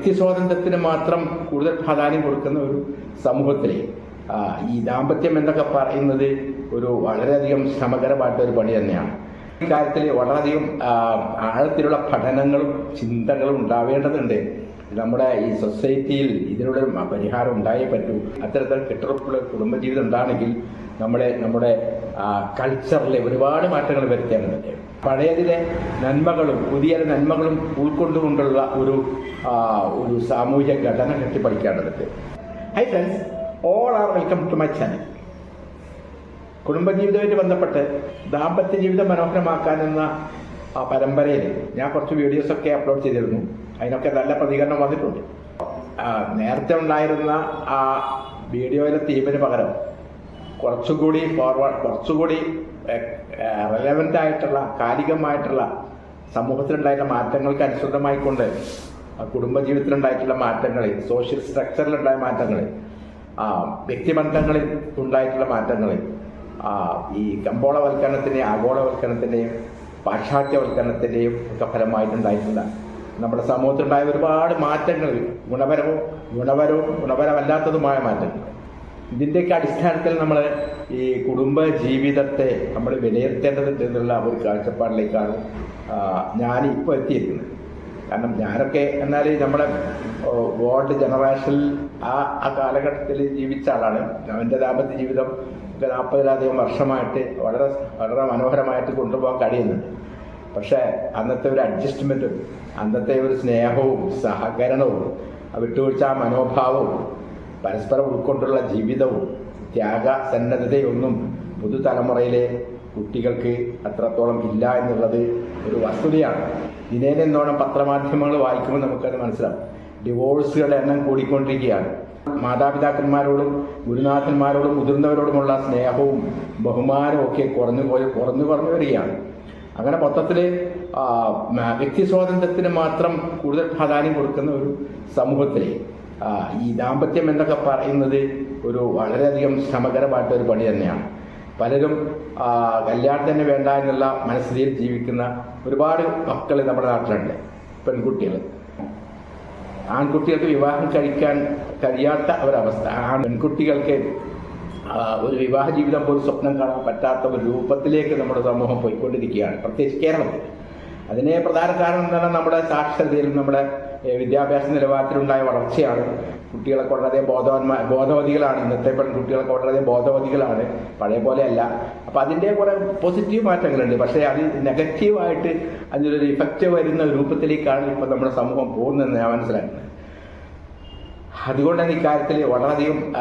വ്യക്തി സ്വാതന്ത്ര്യത്തിന് മാത്രം കൂടുതൽ പ്രാധാന്യം കൊടുക്കുന്ന ഒരു സമൂഹത്തിലെ ഈ ദാമ്പത്യം എന്നൊക്കെ പറയുന്നത് ഒരു വളരെയധികം ശ്രമകരമായിട്ട് ഒരു പണി തന്നെയാണ്. ഇക്കാര്യത്തിൽ കാര്യത്തിൽ വളരെയധികം ആഴത്തിലുള്ള പഠനങ്ങളും ചിന്തകളും ഉണ്ടാവേണ്ടതുണ്ട്. നമ്മുടെ ഈ സൊസൈറ്റിയിൽ ഇതിനുള്ള പരിഹാരം ഉണ്ടായേ പറ്റൂ. അത്തരത്തിൽ കെട്ടുറപ്പുള്ള കുടുംബജീവിതം ഉണ്ടാണെങ്കിൽ നമ്മളെ നമ്മുടെ കൾച്ചറിലെ ഒരുപാട് മാറ്റങ്ങൾ വരുത്തേണ്ടതുണ്ട്. പഴയതിലെ നന്മകളും പുതിയ നന്മകളും ഉൾക്കൊണ്ടുകൊണ്ടുള്ള ഒരു ഒരു സാമൂഹ്യ ഘടന കെട്ടിപ്പടിക്കേണ്ടതുണ്ട് hi friends all are welcome to my channel കുടുംബജീവിതവുമായിട്ട് ബന്ധപ്പെട്ട് ദാമ്പത്യ ജീവിതം മനോഹരമാക്കാനെന്ന ആ പരമ്പരയിൽ ഞാൻ കുറച്ച് വീഡിയോസൊക്കെ അപ്ലോഡ് ചെയ്തിരുന്നു. അതിനൊക്കെ നല്ല പ്രതികരണം വന്നിട്ടുണ്ട്. നേരത്തെ ഉണ്ടായിരുന്ന ആ വീഡിയോയിലെ തീമിന് പകരം കുറച്ചുകൂടി ഫോർവേഡ് കുറച്ചുകൂടി റെലവന്റ് ആയിട്ടുള്ള കാലികമായിട്ടുള്ള സമൂഹത്തിലുണ്ടായിട്ടുള്ള മാറ്റങ്ങൾക്ക് അനുസൃതമായിക്കൊണ്ട് കുടുംബജീവിതത്തിലുണ്ടായിട്ടുള്ള മാറ്റങ്ങൾ സോഷ്യൽ സ്ട്രക്ചറിലുണ്ടായ മാറ്റങ്ങൾ വ്യക്തിബന്ധങ്ങളിൽ ഉണ്ടായിട്ടുള്ള മാറ്റങ്ങൾ ഈ കമ്പോളവൽക്കരണത്തിന്റെയും ആഗോളവൽക്കരണത്തിന്റെയും പാശ്ചാത്യവൽക്കരണത്തിന്റെയും ഒക്കെ ഫലമായിട്ടുണ്ടായിട്ടുള്ള നമ്മുടെ സമൂഹത്തിലുണ്ടായ ഒരുപാട് മാറ്റങ്ങൾ ഗുണപരവും ഗുണപരവും ഗുണപരമല്ലാത്തതുമായ മാറ്റങ്ങൾ. ഇതിന്റെയൊക്കെ അടിസ്ഥാനത്തിൽ നമ്മൾ ഈ കുടുംബ ജീവിതത്തെ നമ്മൾ വിലയിരുത്തേണ്ടതുണ്ട് എന്നുള്ള ഒരു കാഴ്ചപ്പാടിലേക്കാണ് ഞാൻ ഇപ്പോൾ എത്തിയിരിക്കുന്നത്. കാരണം ഞാനൊക്കെ എന്നാൽ നമ്മുടെ വേൾഡ് ജനറേഷനിൽ ആ ആ കാലഘട്ടത്തിൽ ജീവിച്ച ആളാണ്. അവന്റെ ദാമ്പത്യ ജീവിതം നാൽപ്പതിലധികം വർഷമായിട്ട് വളരെ വളരെ മനോഹരമായിട്ട് കൊണ്ടുപോകാൻ കഴിയുന്നുണ്ട്. പക്ഷേ അന്നത്തെ ഒരു അഡ്ജസ്റ്റ്മെന്റും അന്നത്തെ ഒരു സ്നേഹവും സഹകരണവും വിട്ടുവീഴ്ച മനോഭാവവും പരസ്പരം ഉൾക്കൊണ്ടുള്ള ജീവിതവും ത്യാഗ സന്നദ്ധതയൊന്നും പുതുതലമുറയിലെ കുട്ടികൾക്ക് അത്രത്തോളം ഇല്ല എന്നുള്ളത് ഒരു വസ്തുതയാണ്. ദിനേനെന്നോണം പത്രമാധ്യമങ്ങൾ വായിക്കുമ്പോൾ നമുക്കത് മനസ്സിലാവും. ഡിവോഴ്സുകളുടെ എണ്ണം കൂടിക്കൊണ്ടിരിക്കുകയാണ്. മാതാപിതാക്കന്മാരോടും ഗുരുനാഥന്മാരോടും മുതിർന്നവരോടുമുള്ള സ്നേഹവും ബഹുമാനവും ഒക്കെ കുറഞ്ഞു പോയി കുറഞ്ഞു കുറഞ്ഞു വരികയാണ്. അങ്ങനെ മൊത്തത്തിൽ വ്യക്തി സ്വാതന്ത്ര്യത്തിന് മാത്രം കൂടുതൽ പ്രാധാന്യം കൊടുക്കുന്ന ഒരു സമൂഹത്തിലെ ആ, ഈ ദാമ്പത്യം എന്നൊക്കെ പറയുന്നത് ഒരു വളരെയധികം സമഗ്രമായിട്ട് ഒരു പണി തന്നെയാണ്. പലരും കല്യാണത്തിന് വേണ്ട എന്നുള്ള മനസ്സിൽ ജീവിക്കുന്ന ഒരുപാട് മക്കൾ നമ്മുടെ നാട്ടിലുണ്ട് പെൺകുട്ടികൾ ആൺകുട്ടികൾക്ക് വിവാഹം കഴിക്കാൻ കഴിയാത്ത ഒരവസ്ഥ. ആ പെൺകുട്ടികൾക്ക് ഒരു വിവാഹ ജീവിതം പോലും സ്വപ്നം കാണാൻ പറ്റാത്ത ഒരു രൂപത്തിലേക്ക് നമ്മുടെ സമൂഹം പോയിക്കൊണ്ടിരിക്കുകയാണ് പ്രത്യേകിച്ച് കേരളത്തിൽ. അതിന് പ്രധാന കാരണം എന്താണ്? നമ്മുടെ സാക്ഷരതയിലും നമ്മുടെ വിദ്യാഭ്യാസ നിലവാരത്തിലുണ്ടായ വളർച്ചയാണ്. കുട്ടികളെ വളരെയധികം ബോധവാന്മാ ബോധവതികളാണ്. ഇന്നത്തെ പെൺകുട്ടികളൊക്കെ വളരെയധികം ബോധവതികളാണ്. പഴയ പോലെയല്ല. അപ്പോൾ അതിന്റെ കുറെ പോസിറ്റീവ് മാറ്റങ്ങളുണ്ട്. പക്ഷേ അത് നെഗറ്റീവായിട്ട് അതിലൊരു ഇഫക്റ്റ് വരുന്ന രൂപത്തിലേക്കാണ് ഇപ്പോൾ നമ്മുടെ സമൂഹം പോകുന്നതെന്ന് ഞാൻ മനസ്സിലാക്കുന്നത്. അതുകൊണ്ട് തന്നെ ഇക്കാര്യത്തിൽ വളരെയധികം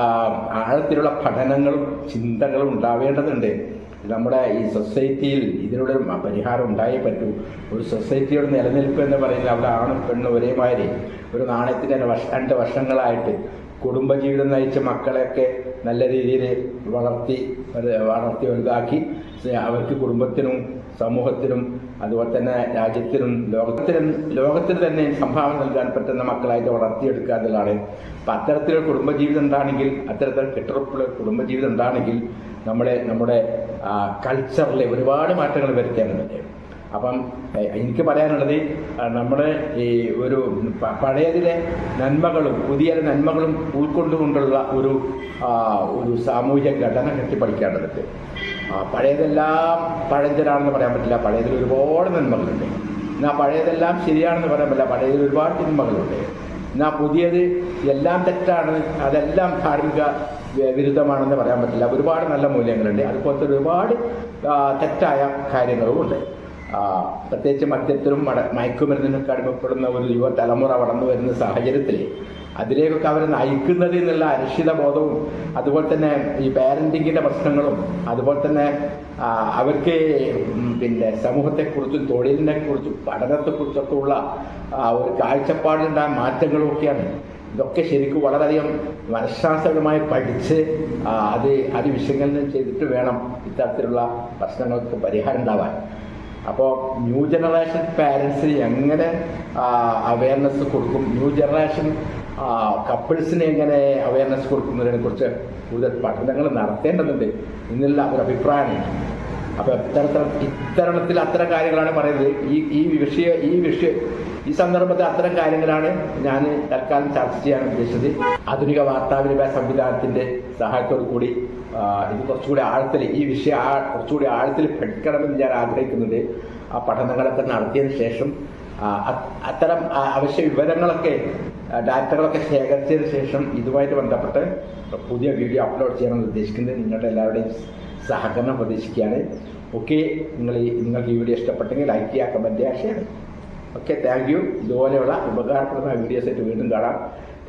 ആഴത്തിലുള്ള പഠനങ്ങളും ചിന്തകളും ഉണ്ടാവേണ്ടതുണ്ട്. നമ്മുടെ ഈ സൊസൈറ്റിയിൽ ഇതിനൊരു പരിഹാരം ഉണ്ടായേ പറ്റൂ. ഒരു സൊസൈറ്റിയുടെ നിലനിൽപ്പ് എന്ന് പറയുന്നത് അവിടെ ആണും പെണ്ണും ഒരേമാതിരി. ഒരു നാണയത്തിന്റെ രണ്ട് വർഷങ്ങളായിട്ട് കുടുംബജീവിതം നയിച്ച മക്കളെയൊക്കെ നല്ല രീതിയിൽ വളർത്തി വളർത്തി വലുതാക്കി. അവർക്ക് കുടുംബത്തിനും സമൂഹത്തിനും അതുപോലെ തന്നെ രാജ്യത്തിനും ലോകത്തിനും ലോകത്തിന് തന്നെ സംഭാവന നൽകാൻ പറ്റുന്ന മക്കളായിട്ട് വളർത്തിയെടുക്കുക എന്നുള്ളതാണ്. അപ്പം അത്തരത്തിലൊരു കുടുംബജീവിതം ഉണ്ടാണെങ്കിൽ അത്തരത്തിൽ കെട്ടുറപ്പുള്ള കുടുംബജീവിതം ഉണ്ടാണെങ്കിൽ നമ്മളെ നമ്മുടെ കൾച്ചറിലെ ഒരുപാട് മാറ്റങ്ങൾ വരുത്തേണ്ടതുണ്ട് അപ്പം എനിക്ക് പറയാനുള്ളത് നമ്മുടെ ഈ ഒരു പഴയതിലെ നന്മകളും പുതിയ നന്മകളും ഉൾക്കൊണ്ടുകൊണ്ടുള്ള ഒരു ഒരു സാമൂഹ്യ ഘടന കെട്ടിപ്പടിക്കേണ്ടതുണ്ട്. പഴയതെല്ലാം പഴഞ്ചനാണെന്ന് പറയാൻ പറ്റില്ല. പഴയതിൽ ഒരുപാട് നന്മകളുണ്ട്. എന്നാൽ പഴയതെല്ലാം ശരിയാണെന്ന് പറയാൻ പറ്റില്ല. പഴയതിൽ ഒരുപാട് തിന്മകളുണ്ട്. എന്നാൽ പുതിയത് എല്ലാം തെറ്റാണ് അതെല്ലാം ധാർമ്മിക വിരുദ്ധമാണെന്ന് പറയാൻ പറ്റില്ല. ഒരുപാട് നല്ല മൂല്യങ്ങളുണ്ട്. അതുപോലത്തെ ഒരുപാട് തെറ്റായ കാര്യങ്ങളുമുണ്ട്. പ്രത്യേകിച്ച് മദ്യത്തിനും മട മയക്കുമരുന്നിനൊക്കെ അടിമപ്പെടുന്ന ഒരു യുവതലമുറ വളർന്നു വരുന്ന സാഹചര്യത്തിൽ അതിലേക്കൊക്കെ അവരെ നയിക്കുന്നത് എന്നുള്ള അരക്ഷിത ബോധവും അതുപോലെ തന്നെ ഈ പാരന്റിങ്ങിന്റെ പ്രശ്നങ്ങളും അതുപോലെ തന്നെ അവർക്ക് പിന്നെ സമൂഹത്തെക്കുറിച്ചും തൊഴിലിനെ കുറിച്ചും പഠനത്തെക്കുറിച്ചൊക്കെ ഉള്ള ഒരു കാഴ്ചപ്പാടിലുണ്ടായ മാറ്റങ്ങളും ഒക്കെയാണ് ഇതൊക്കെ ശരിക്കും വളരെയധികം മനഃശാസ്ത്രപരമായി പഠിച്ച് അത് അത് വിശകലനം ചെയ്തിട്ട് വേണം ഇത്തരത്തിലുള്ള പ്രശ്നങ്ങൾക്ക് പരിഹാരം ഉണ്ടാവാൻ. അപ്പോൾ ന്യൂ ജനറേഷൻ പാരൻസിന് എങ്ങനെ അവയർനെസ് കൊടുക്കും? ന്യൂ ജനറേഷൻ കപ്പിൾസിന് എങ്ങനെ അവയർനെസ് കൊടുക്കുന്നതിനെ കുറിച്ച് കൂടുതൽ പഠനങ്ങൾ നടത്തേണ്ടതുണ്ട് എന്നുള്ള ഒരു അഭിപ്രായമുണ്ട് അപ്പോൾ ഇത്തരത്തിൽ ഇത്തരണത്തിൽ അത്തരം കാര്യങ്ങളാണ് പറയുന്നത്. ഈ ഈ വിഷയ ഈ വിഷയ ഈ സന്ദർഭത്തിൽ അത്തരം കാര്യങ്ങളാണ് ഞാൻ തൽക്കാലം ചർച്ച ചെയ്യാൻ ഉദ്ദേശിച്ചത്. ആധുനിക വാർത്താവിനിമയ സംവിധാനത്തിന്റെ സഹായത്തോടു കൂടി ഇത് കുറച്ചുകൂടി ആഴത്തിൽ ഈ വിഷയം ആ- കുറച്ചുകൂടി ആഴത്തിൽ പഠിക്കണമെന്ന് ഞാൻ ആഗ്രഹിക്കുന്നുണ്ട്. ആ പഠനങ്ങളൊക്കെ നടത്തിയതിന് ശേഷം അത്തരം അവശ്യ വിവരങ്ങളൊക്കെ ഡാറ്റകളൊക്കെ ശേഖരിച്ചതിന് ശേഷം ഇതുമായിട്ട് ബന്ധപ്പെട്ട് പുതിയ വീഡിയോ അപ്ലോഡ് ചെയ്യണമെന്ന് ഉദ്ദേശിക്കുന്നത് നിങ്ങളുടെ എല്ലാവരുടെയും സഹകരണം പ്രതീക്ഷിക്കുകയാണ്. ഓക്കെ നിങ്ങൾ നിങ്ങൾക്ക് ഈ വീഡിയോ ഇഷ്ടപ്പെട്ടെങ്കിൽ ലൈക്ക് ചെയ്യുക കമന്റ് ചെയ്യുക ഷെയർ ഓക്കെ താങ്ക് യു ഇതുപോലെയുള്ള ഉപകാരപ്രദമായ വീഡിയോസ് ആയിട്ട് വീണ്ടും കാണാം.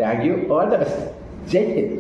Thank you all the best Jai Hind